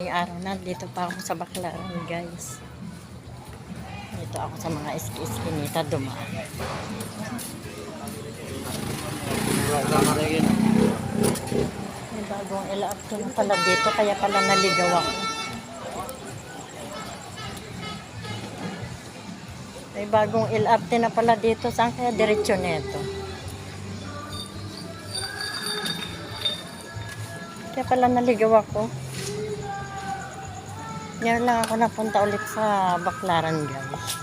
Ngayong araw na, dito pa ako sa Baclaran, guys. Dito ako sa mga iski-iskinita dumaan. May bagong ilaapto na pala dito, kaya pala naligaw ako. May bagong ilapte na pala dito. Saan kaya diretsyo nito? Kaya pala naligaw ako. Ngayon lang ako napunta ulit sa Baklaran, guys.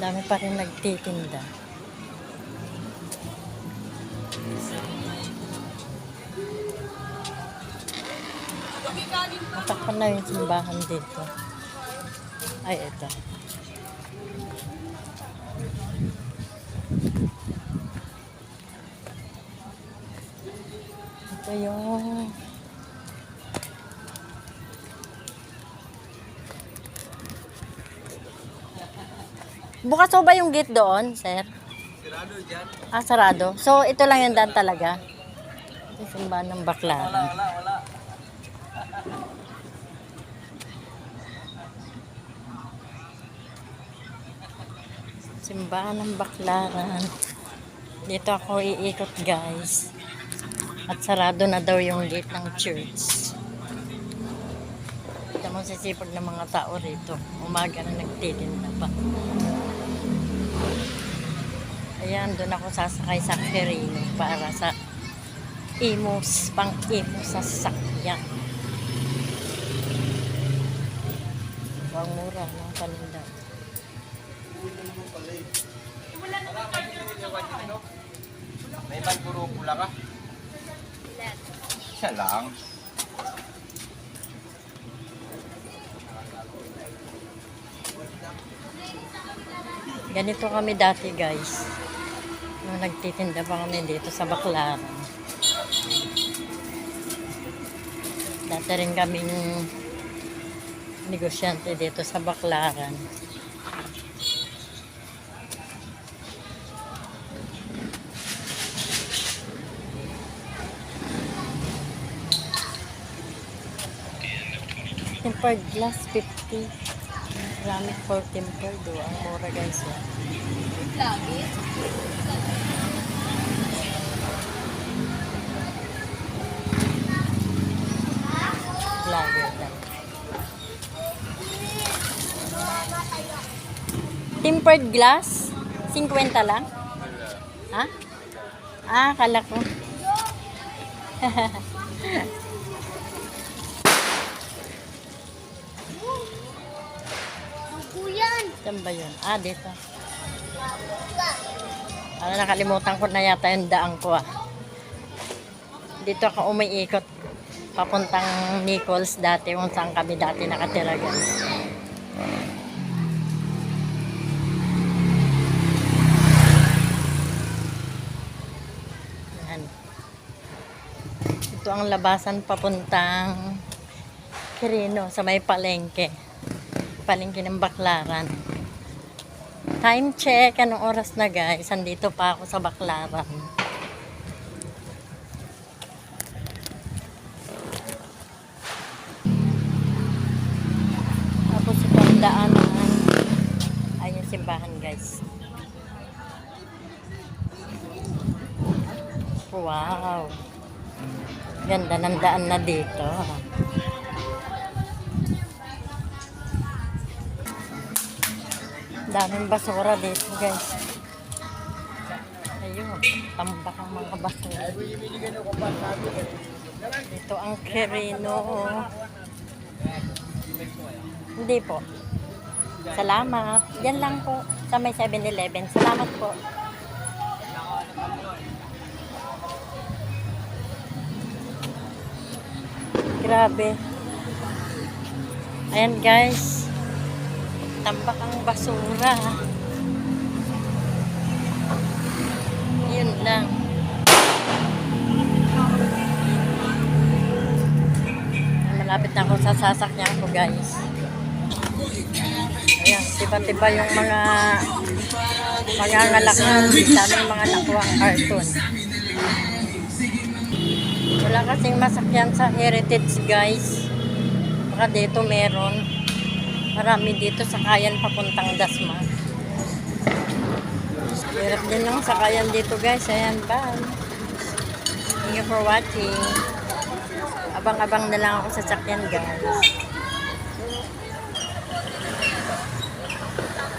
Dami pa rin nagtitinda. Matakpan na yung simbahan dito. Ay, ito. Ito yung... Bukas po ba yung gate doon, sir? Sirado dyan. Ah, sarado. So, ito lang yung daan talaga. Ito yung simbahan ng Baklaran. Wala, wala. Simbahan ng Baklaran. Dito ako iikot guys. At sarado na daw yung gate ng church. Kita mo sisipag ng mga tao rito. Umaga na nagtitinda pa. Ayan, doon ako sasakay sa Ferrino para sa imos, pang imos sa sakyan. Ang mura ng paninda. May man puro pula ka? Siya lang. Ganito kami dati guys. Nung nagtitinda pa kami dito sa Baklaran. Dati rin kaming negosyante dito sa Baklaran. Tempered glass 50. Ceramic for tempered. Oh. Ang mura guys. Oh. Lager. Tempered glass? 50 lang? Ha? Ah, kala ko. Saan ba yun? Ah, dito. Ano, nakalimutan ko na yata yung daan ko ah. Dito ako umiikot. Papuntang Nichols dati, kung saan kami dati nakatira guys. Ito ang labasan papuntang Quirino sa may palengke palengke ng Baklaran. Time check. Anong oras na guys? Andito pa ako sa Baklaran. Tapos itong daanan ay yung simbahan guys. Wow. Ganda ng daan na dito. Daming basura dito, guys. Ayun, tambak ang mga basura. Dito ang Quirino. Hindi po. Salamat. Yan lang po. Sa may 7-Eleven. Salamat po. Grabe. Ayan guys tambak ang basura. Yun lang. Malapit na ako sa sasakyan ko guys. Ayan, tiba-tiba yung mga mga ngalakan. Daming mga nakuha ang carton. Wala kasing masakyan sa Heritage guys. Baka dito meron. Marami dito sakayan papuntang Dasma. Hirap din ng sakayan dito guys. Ayan, bye. Thank you for watching. Abang-abang na lang ako sa sakyan guys.